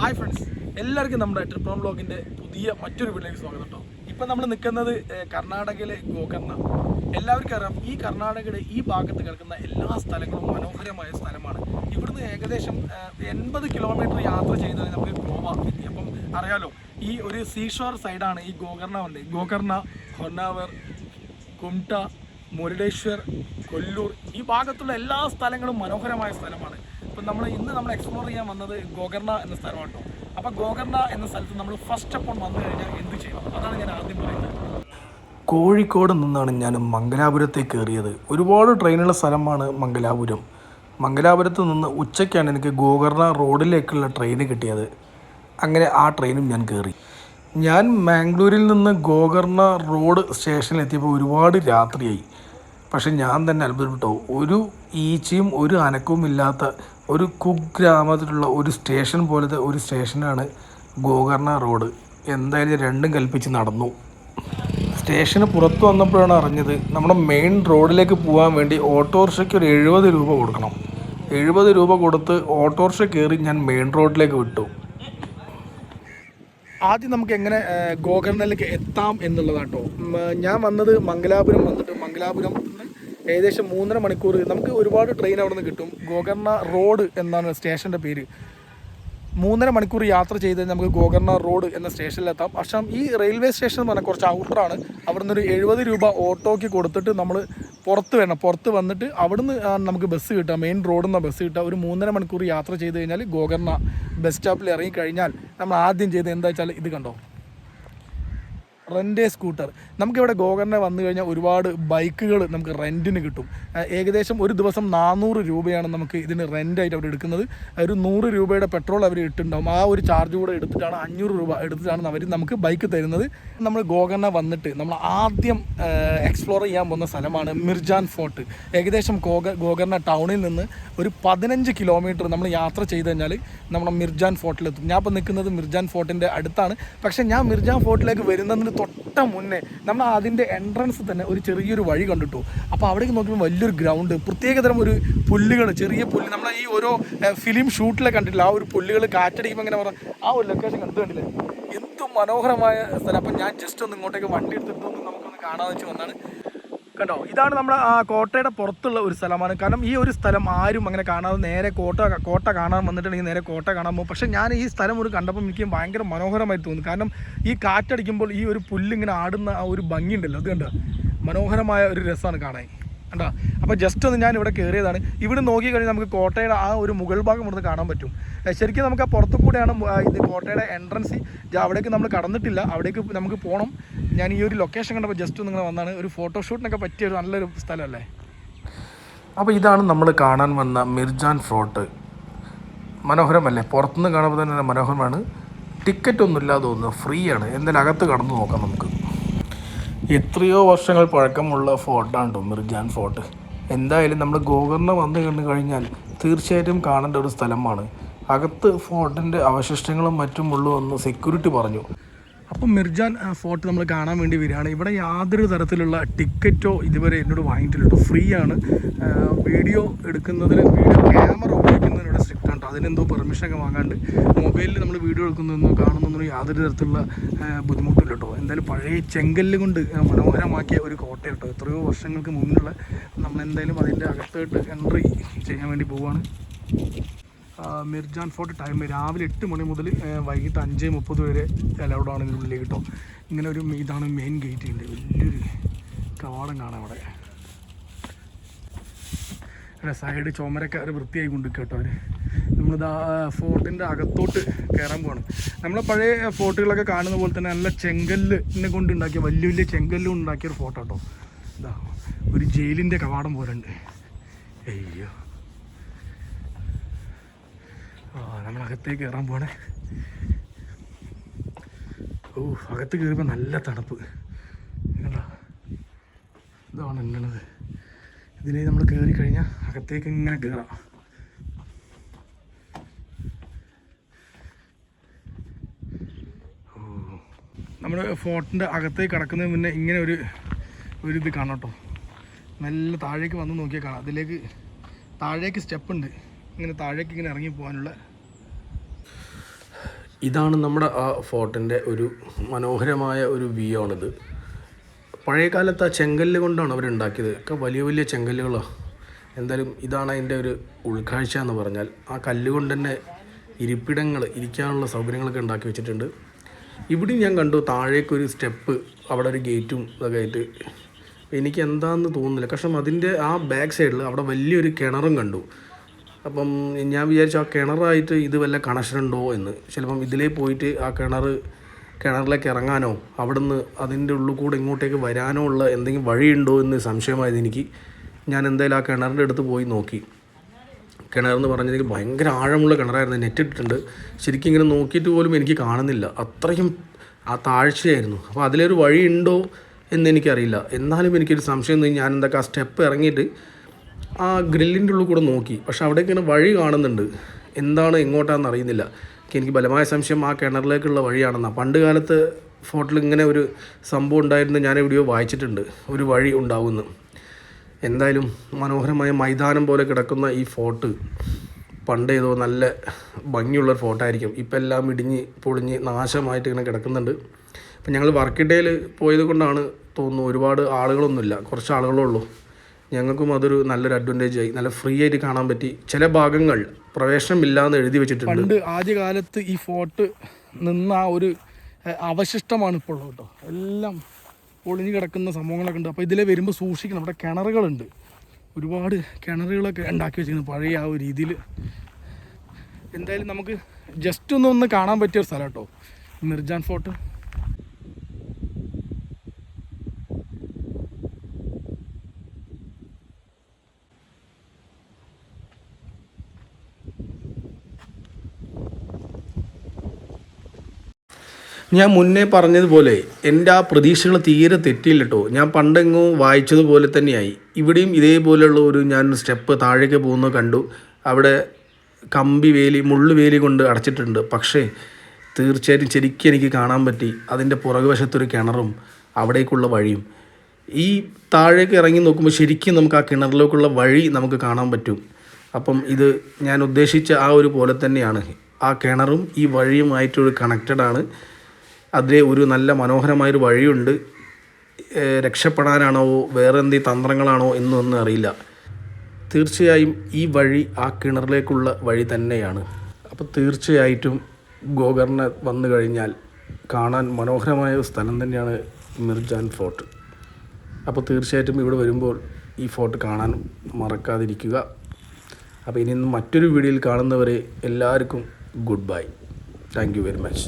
Hi friends എല്ലാവർക്കും നമ്മുടെ trip ബ്ലോഗിന്റെ പുതിയ മറ്റൊരു വീട്ടിലേക്ക് സ്വാഗതം കേട്ടോ. ഇപ്പം നമ്മൾ നിൽക്കുന്നത് കർണാടകയിലെ ഗോകർണ. എല്ലാവർക്കും അറിയാം ഈ കർണാടകയുടെ ഈ ഭാഗത്ത് കിടക്കുന്ന എല്ലാ സ്ഥലങ്ങളും മനോഹരമായ സ്ഥലമാണ്. ഇവിടുന്ന് ഏകദേശം എൺപത് കിലോമീറ്റർ യാത്ര ചെയ്താൽ നമുക്ക് ഗോവ എത്തി. അപ്പം അറിയാലോ ഈ ഒരു സീഷോർ സൈഡാണ് ഈ ഗോകർണ വന്നത് ഗോകർണ ഹൊന്നാവർ കുംട്ട മുരുടേശ്വർ കൊല്ലൂർ ഈ ഭാഗത്തുള്ള എല്ലാ സ്ഥലങ്ങളും മനോഹരമായ സ്ഥലമാണ്. ഇപ്പം നമ്മൾ ഇന്ന് നമ്മൾ എക്സ്പ്ലോർ ചെയ്യാൻ വന്നത് ഗോകർണ എന്ന സ്ഥലമാണ് കേട്ടോ. അപ്പോൾ ഗോകർണ എന്ന സ്ഥലത്ത് നമ്മൾ ഫസ്റ്റ് അപ്പോൾ വന്നു കഴിഞ്ഞാൽ എന്ത് ചെയ്യണം? അതാണ് ഞാൻ ആദ്യം പറയുന്നത്. കോഴിക്കോട് നിന്നാണ് ഞാൻ മംഗലാപുരത്തേക്ക് കയറിയത്. ഒരുപാട് ട്രെയിനുള്ള സ്ഥലമാണ് മംഗലാപുരം. മംഗലാപുരത്ത് നിന്ന് ഉച്ചയ്ക്കാണ് എനിക്ക് ഗോകർണ റോഡിലേക്കുള്ള ട്രെയിൻ കിട്ടിയത്. അങ്ങനെ ആ ട്രെയിനും ഞാൻ കയറി. ഞാൻ മാംഗ്ലൂരിൽ നിന്ന് ഗോകർണ റോഡ് സ്റ്റേഷനിലെത്തിയപ്പോൾ ഒരുപാട് രാത്രിയായി. പക്ഷെ ഞാൻ തന്നെ അത്ഭുതപ്പെട്ടു ഒരു ഈച്ചയും ഒരു അനക്കവും ഇല്ലാത്ത ഒരു കുഗ്രാമത്തിലുള്ള ഒരു സ്റ്റേഷൻ പോലത്തെ ഒരു സ്റ്റേഷനാണ് ഗോകർണ റോഡ്. എന്തായാലും രണ്ടും കൽപ്പിച്ച് നടന്നു. സ്റ്റേഷന് പുറത്ത് വന്നപ്പോഴാണ് അറിഞ്ഞത് നമ്മുടെ മെയിൻ റോഡിലേക്ക് പോകാൻ വേണ്ടി ഓട്ടോറിക്ഷയ്ക്ക് ഒരു എഴുപത് രൂപ കൊടുക്കണം. എഴുപത് രൂപ കൊടുത്ത് ഓട്ടോറിക്ഷ കയറി ഞാൻ മെയിൻ റോഡിലേക്ക് വിട്ടു. ആദ്യം നമുക്ക് എങ്ങനെ ഗോകർണയിലേക്ക് എത്താം എന്നുള്ളതാട്ടോ. ഞാൻ വന്നത് മംഗലാപുരം വന്നിട്ട് മംഗലാപുരം ഏകദേശം മൂന്നര മണിക്കൂർ നമുക്ക് ഒരുപാട് ട്രെയിൻ അവിടെ നിന്ന് കിട്ടും. ഗോകർണ റോഡ് എന്നാണ് സ്റ്റേഷന്റെ പേര്. മൂന്നര മണിക്കൂർ യാത്ര ചെയ്ത് നമുക്ക് ഗോകർണ റോഡ് എന്ന സ്റ്റേഷനിലെത്താം. പക്ഷേ ഈ റെയിൽവേ സ്റ്റേഷൻ എന്ന് പറഞ്ഞാൽ കുറച്ച് ഔട്ടറാണ് അവിടെ നിന്ന് ഒരു എഴുപത് രൂപ ഓട്ടോയ്ക്ക് കൊടുത്തിട്ട് നമ്മൾ പുറത്ത് വേണം പുറത്ത് വന്നിട്ട് അവിടുന്ന് നമുക്ക് ബസ് കിട്ടുക. മെയിൻ റോഡിൽ നിന്ന് ബസ് കിട്ടുക. ഒരു മൂന്നര മണിക്കൂർ യാത്ര ചെയ്ത് കഴിഞ്ഞാൽ ഗോകർണ ബസ് സ്റ്റോപ്പിൽ ഇറങ്ങി കഴിഞ്ഞാൽ നമ്മൾ ആദ്യം ചെയ്ത് എന്താ വെച്ചാൽ ഇത് കണ്ടോ? റെന്റ് സ്കൂട്ടർ നമുക്കിവിടെ ഗോകർണ വന്നു കഴിഞ്ഞാൽ ഒരുപാട് ബൈക്കുകൾ നമുക്ക് റെന്റിന് കിട്ടും. ഏകദേശം ഒരു ദിവസം നാനൂറ് രൂപയാണ് നമുക്ക് ഇതിന് റെന്റായിട്ട് അവർ എടുക്കുന്നത്. ഒരു നൂറ് രൂപയുടെ പെട്രോൾ അവർ ഇട്ടുണ്ടാവും ആ ഒരു ചാർജ് കൂടെ എടുത്തിട്ടാണ് അഞ്ഞൂറ് രൂപ എടുത്തിട്ടാണ് അവർ നമുക്ക് ബൈക്ക് തരുന്നത്. നമ്മൾ ഗോകർണ വന്നിട്ട് നമ്മൾ ആദ്യം എക്സ്പ്ലോർ ചെയ്യാൻ പോകുന്ന സ്ഥലമാണ് മിർജാൻ ഫോർട്ട്. ഏകദേശം ഗോക ഗോകർണ ടൗണിൽ നിന്ന് ഒരു പതിനഞ്ച് കിലോമീറ്റർ നമ്മൾ യാത്ര ചെയ്ത് കഴിഞ്ഞാൽ നമ്മുടെ മിർജാൻ ഫോർട്ടിലെത്തും. ഞാൻ ഇപ്പോൾ നിൽക്കുന്നത് മിർജാൻ ഫോർട്ടിന്റെ അടുത്താണ്. പക്ഷേ ഞാൻ മിർജാൻ ഫോർട്ടിലേക്ക് വരുന്നതിന് തൊട്ട മുന്നേ നമ്മൾ അതിന്റെ എൻട്രൻസ് തന്നെ ഒരു ചെറിയൊരു വഴി കണ്ടിട്ടു. അപ്പോൾ അവിടേക്ക് നോക്കുമ്പോൾ വലിയൊരു ഗ്രൗണ്ട് പ്രത്യേകതരം ഒരു പുല്ലുകൾ ചെറിയ പുല്ല്. നമ്മൾ ഈ ഓരോ ഫിലിം ഷൂട്ടിലെ കണ്ടിട്ടില്ല ആ ഒരു പുല്ലുകൾ കാറ്റടിക്കുമ്പോൾ ഇങ്ങനെ പറഞ്ഞ ആ ഒരു ലൊക്കേഷൻ കണ്ടു കണ്ടില്ലേ? എന്തും മനോഹരമായ സ്ഥലം. അപ്പം ഞാൻ ജസ്റ്റ് ഒന്ന് ഇങ്ങോട്ടേക്ക് വണ്ടി എടുത്തിട്ടൊന്ന് നമുക്കൊന്ന് കാണാമെന്ന് വെച്ച് വന്നാണ്. കണ്ടോ ഇതാണ് നമ്മുടെ ആ കോട്ടയുടെ പുറത്തുള്ള ഒരു സ്ഥലമാണ്. കാരണം ഈ ഒരു സ്ഥലം ആരും അങ്ങനെ കാണാതെ നേരെ കോട്ട കോട്ട കാണാൻ വന്നിട്ടുണ്ടെങ്കിൽ നേരെ കോട്ട കാണാൻ പോകും. പക്ഷേ ഞാൻ ഈ സ്ഥലം ഒരു കണ്ടപ്പോൾ എനിക്ക് ഭയങ്കര മനോഹരമായി തോന്നുന്നു കാരണം ഈ കാറ്റടിക്കുമ്പോൾ ഈ ഒരു പുല്ലിങ്ങനെ ആടുന്ന ആ ഒരു ഭംഗിയുണ്ടല്ലോ അത് കണ്ടോ? മനോഹരമായ ഒരു രസമാണ് കാണാൻ. കണ്ടോ? അപ്പോൾ ജസ്റ്റ് ഒന്ന് ഞാൻ ഇവിടെ കയറിയതാണ്. ഇവിടെ നോക്കിക്കഴിഞ്ഞാൽ നമുക്ക് കോട്ടയുടെ ആ ഒരു മുകൾ ഭാഗം ഇവിടുന്ന് കാണാൻ പറ്റും. ശരിക്കും നമുക്ക് ആ പുറത്തു കൂടെയാണ് ഇത് കോട്ടയുടെ എൻട്രൻസ് അവിടേക്ക് നമ്മൾ കടന്നിട്ടില്ല. അവിടേക്ക് നമുക്ക് പോകണം ഞാൻ ഈ ഒരു ലൊക്കേഷൻ കണ്ടപ്പോൾ ജസ്റ്റ് നിങ്ങൾ വന്നാണ്. ഒരു ഫോട്ടോഷൂട്ടിനൊക്കെ പറ്റിയ ഒരു നല്ലൊരു സ്ഥലമല്ലേ? അപ്പോൾ ഇതാണ് നമ്മൾ കാണാൻ വന്ന മിർജാൻ ഫോർട്ട് മനോഹരമല്ലേ? പുറത്തുനിന്ന് കാണുമ്പോൾ തന്നെ മനോഹരമാണ്. ടിക്കറ്റ് ഒന്നും ഒന്നുമില്ലാതെ തോന്നുന്നു. ഫ്രീ ആണ്. എന്തായാലും അകത്ത് കടന്നു നോക്കാം നമുക്ക്. എത്രയോ വർഷങ്ങൾ പഴക്കമുള്ള ഫോർട്ടാണ് മിർജാൻ ഫോർട്ട് എന്തായാലും നമ്മൾ ഗോകർണ വന്നു കണ്ടു കഴിഞ്ഞാൽ തീർച്ചയായിട്ടും കാണേണ്ട ഒരു സ്ഥലമാണ്. അകത്ത് ഫോർട്ടിന്റെ അവശിഷ്ടങ്ങളും മറ്റും ഉള്ളൂ എന്ന് സെക്യൂരിറ്റി പറഞ്ഞു. അപ്പം മിർജാൻ ഫോർട്ട് നമ്മൾ കാണാൻ വേണ്ടി വരികയാണ്. ഇവിടെ യാതൊരു തരത്തിലുള്ള ടിക്കറ്റോ ഇതുവരെ എന്നോട് വാങ്ങിയിട്ടില്ല കേട്ടോ. ഫ്രീ ആണ് വീഡിയോ എടുക്കുന്നതിന് വീഡിയോ ക്യാമറ ഉപയോഗിക്കുന്നതിനോട് സ്ട്രിക്റ്റ് ആണ് അതിനെന്തോ പെർമിഷനൊക്കെ വാങ്ങാണ്ട് മൊബൈലിൽ നമ്മൾ വീഡിയോ എടുക്കുന്നതെന്നോ കാണുന്നതിനോ യാതൊരു തരത്തിലുള്ള ബുദ്ധിമുട്ടില്ല കേട്ടോ. എന്തായാലും പഴയ ചെങ്കല്ല് കൊണ്ട് മനോഹരമാക്കിയ ഒരു കോട്ട കേട്ടോ. എത്രയോ വർഷങ്ങൾക്ക് മുന്നിലുള്ള നമ്മൾ എന്തായാലും അതിന്റെ അകത്തോട്ട് എൻട്രി ചെയ്യാൻ വേണ്ടി പോവുകയാണ് മിർജാൻ ഫോർട്ട് ടൈം രാവിലെ എട്ട് മണി മുതൽ വൈകിട്ട് അഞ്ച് മുപ്പത് വരെ അലൗഡ് ആണ് ഇതിനുള്ളിൽ കേട്ടോ. ഇങ്ങനെ ഒരു ഇതാണ് മെയിൻ ഗേറ്റ് ഉണ്ട്. വലിയൊരു കവാടം കാണാം അവിടെ. അല്ല സൈഡ് ചുമരൊക്കെ അവർ വൃത്തിയായി കൊണ്ട് കേട്ടോ അവർ നമ്മളിതാ ഫോർട്ടിന്റെ അകത്തോട്ട് കയറാൻ പോവാണ്. നമ്മളെ പഴയ ഫോർട്ടുകളൊക്കെ കാണുന്ന പോലെ തന്നെ നല്ല ചെങ്കല്ലിനെ കൊണ്ട് ഉണ്ടാക്കിയ വലിയ വലിയ ചെങ്കല്ലും ഉണ്ടാക്കിയൊരു ഫോട്ടോ കേട്ടോ. ഇതാ ഒരു ജയിലിന്റെ കവാടം പോലെ ഉണ്ട് അയ്യോ. അകത്തേക്ക് കയറാൻ പോണേ ഓ അകത്ത് കയറിയപ്പോൾ നല്ല തണുപ്പ്. കണ്ടോ? ഇതാണ് എണ്ണത് ഇതിലേ നമ്മൾ കയറി കഴിഞ്ഞാൽ അകത്തേക്ക് ഇങ്ങനെ കയറാം ഓ നമ്മൾ ഫോർട്ടിന്റെ അകത്തേക്ക് കിടക്കുന്നതിന് മുന്നേ ഇങ്ങനെ ഒരു ഒരു ഇത് കാണാം കേട്ടോ. നല്ല താഴേക്ക് വന്ന് നോക്കിയാൽ കാണാം. അതിലേക്ക് താഴേക്ക് സ്റ്റെപ്പ് ഉണ്ട് ഇങ്ങനെ താഴേക്ക് ഇങ്ങനെ ഇറങ്ങി പോകാനുള്ള ഇതാണ് നമ്മുടെ ആ ഫോർട്ടിന്റെ ഒരു മനോഹരമായ ഒരു വ്യൂ ആണിത്. പഴയ കാലത്ത് ആ ചെങ്കല്ല് കൊണ്ടാണ് അവർ ഉണ്ടാക്കിയത്. ഒക്കെ വലിയ വലിയ ചെങ്കല്ലുകളാണ് എന്തായാലും ഇതാണ് അതിന്റെ ഒരു ഉൾക്കാഴ്ച എന്ന് പറഞ്ഞാൽ ആ കല്ലുകൊണ്ട് തന്നെ ഇരിപ്പിടങ്ങൾ ഇരിക്കാനുള്ള സൗകര്യങ്ങളൊക്കെ ഉണ്ടാക്കി വെച്ചിട്ടുണ്ട്. ഇവിടെയും ഞാൻ കണ്ടു താഴേക്കൊരു സ്റ്റെപ്പ് അവിടെ ഒരു ഗേറ്റും ഇതൊക്കെ ആയിട്ട്. എനിക്ക് എന്താണെന്ന് തോന്നുന്നില്ല. പക്ഷേ അതിന്റെ ആ ബാക്ക് സൈഡിൽ അവിടെ വലിയൊരു കിണറും കണ്ടു. അപ്പം ഞാൻ വിചാരിച്ചു ആ കിണറായിട്ട് ഇത് വല്ല കണക്ഷൻ ഉണ്ടോ എന്ന്. ചിലപ്പം ഇതിലേ പോയിട്ട് ആ കിണർ കിണറിലേക്ക് ഇറങ്ങാനോ അവിടുന്ന് അതിന്റെ ഉള്ളിൽ കൂടെ ഇങ്ങോട്ടേക്ക് വരാനോ ഉള്ള എന്തെങ്കിലും വഴിയുണ്ടോ എന്ന് സംശയമായത് എനിക്ക്. ഞാൻ എന്തായാലും ആ കിണറിന്റെ അടുത്ത് പോയി നോക്കി. കിണറെന്ന് പറഞ്ഞെങ്കിൽ ഭയങ്കര ആഴമുള്ള കിണറായിരുന്നു. നെറ്റ് ഇട്ടിട്ടുണ്ട്. ശരിക്കും ഇങ്ങനെ നോക്കിയിട്ട് പോലും എനിക്ക് കാണുന്നില്ല. അത്രയും ആ താഴ്ചയായിരുന്നു. അപ്പോൾ അതിലൊരു വഴിയുണ്ടോ ഉണ്ടോ എന്ന് എനിക്കറിയില്ല. എന്നാലും എനിക്കൊരു സംശയം ഞാൻ എന്തൊക്കെ ആ സ്റ്റെപ്പ് ഇറങ്ങിയിട്ട് ആ ഗ്രില്ലിന്റെ ഉള്ളിൽ കൂടെ നോക്കി. പക്ഷെ അവിടെ ഇങ്ങനെ വഴി കാണുന്നുണ്ട്. എന്താണ് എങ്ങോട്ടാണെന്ന് അറിയുന്നില്ല. എനിക്ക് ബലമായ സംശയം ആ കിണറിലേക്കുള്ള വഴിയാണെന്നാണ്. പണ്ട് കാലത്ത് ഫോട്ടിൽ ഇങ്ങനെ ഒരു സംഭവം ഉണ്ടായിരുന്നു. ഞാൻ എവിടെയോ വായിച്ചിട്ടുണ്ട്. ഒരു വഴി ഉണ്ടാവുമെന്ന്. എന്തായാലും മനോഹരമായ മൈതാനം പോലെ കിടക്കുന്ന ഈ ഫോർട്ട് പണ്ട് ഏതോ നല്ല ഫോട്ടോ ആയിരിക്കും ഇപ്പം എല്ലാം ഇടിഞ്ഞ് പൊളിഞ്ഞ് നാശമായിട്ട് ഇങ്ങനെ കിടക്കുന്നുണ്ട്. അപ്പം ഞങ്ങൾ വർക്കിഡേയിൽ പോയത് കൊണ്ടാണ് തോന്നുന്നു ഒരുപാട് ആളുകളൊന്നുമില്ല. കുറച്ച് ആളുകളേ ഉള്ളൂ. ഞങ്ങൾക്കും അതൊരു നല്ലൊരു അഡ്വാന്റേജ് ആയി. നല്ല ഫ്രീ ആയിട്ട് കാണാൻ പറ്റി. ചില ഭാഗങ്ങൾ പ്രവേശനം പ്രവേശനമില്ലാന്ന് എഴുതി വെച്ചിട്ടുണ്ട്. പണ്ട് ആദ്യകാലത്ത് ഈ ഫോർട്ട് നിന്ന ആ ഒരു അവശിഷ്ടമാണ് ഇപ്പോൾ ഉള്ളത് കേട്ടോ. എല്ലാം പൊളിഞ്ഞു കിടക്കുന്ന സംഭവങ്ങളൊക്കെ ഉണ്ട്. അപ്പോൾ ഇതിലെ വരുമ്പോൾ സൂക്ഷിക്കണം. അവിടെ കിണറുകളുണ്ട്. ഒരുപാട് കിണറുകളൊക്കെ ഉണ്ടാക്കി വെച്ചിരിക്കുന്നു. പഴയ ആ ഒരു രീതിയിൽ എന്തായാലും നമുക്ക് ജസ്റ്റ് ഒന്ന് ഒന്ന് കാണാൻ പറ്റിയ ഒരു സ്ഥലം കേട്ടോ. മിർജാൻ ഫോർട്ട്. ഞാൻ മുന്നേ പറഞ്ഞതുപോലെ എന്റെ ആ പ്രതീക്ഷകൾ തീരെ തെറ്റിയില്ല കേട്ടോ ഞാൻ പണ്ടെങ്ങോ വായിച്ചതുപോലെ തന്നെയായി. ഇവിടെയും ഇതേപോലെയുള്ള ഒരു ഞാൻ സ്റ്റെപ്പ് താഴേക്ക് പോകുന്നത് കണ്ടു. അവിടെ കമ്പി വേലി മുള്ളു വേലി കൊണ്ട് അടച്ചിട്ടുണ്ട്. പക്ഷേ തീർച്ചയായിട്ടും ശരിക്കും എനിക്ക് കാണാൻ പറ്റി. അതിന്റെ പുറകുവശത്തൊരു കിണറും അവിടേക്കുള്ള വഴിയും. ഈ താഴേക്ക് ഇറങ്ങി നോക്കുമ്പോൾ ശരിക്കും നമുക്ക് ആ കിണറിലേക്കുള്ള വഴി നമുക്ക് കാണാൻ പറ്റും. അപ്പം ഇത് ഞാൻ ഉദ്ദേശിച്ച ആ ഒരു പോലെ തന്നെയാണ്. ആ കിണറും ഈ വഴിയുമായിട്ടൊരു കണക്റ്റഡ് ആണ്. അതിലെ ഒരു നല്ല മനോഹരമായൊരു വഴിയുണ്ട്. രക്ഷപ്പെടാനാണോ? വേറെ എന്ത് തന്ത്രങ്ങളാണോ എന്നൊന്നും അറിയില്ല. തീർച്ചയായും ഈ വഴി ആ കിണറിലേക്കുള്ള വഴി തന്നെയാണ്. അപ്പോൾ തീർച്ചയായിട്ടും ഗോകർണ വന്നു കഴിഞ്ഞാൽ കാണാൻ മനോഹരമായ ഒരു സ്ഥലം തന്നെയാണ് മിർജാൻ ഫോർട്ട്. അപ്പോൾ തീർച്ചയായിട്ടും ഇവിടെ വരുമ്പോൾ ഈ ഫോർട്ട് കാണാൻ മറക്കാതിരിക്കുക. അപ്പോൾ ഇനി മറ്റൊരു വീഡിയോയിൽ കാണുന്നവരെ എല്ലാവർക്കും good bye. Thank you very much.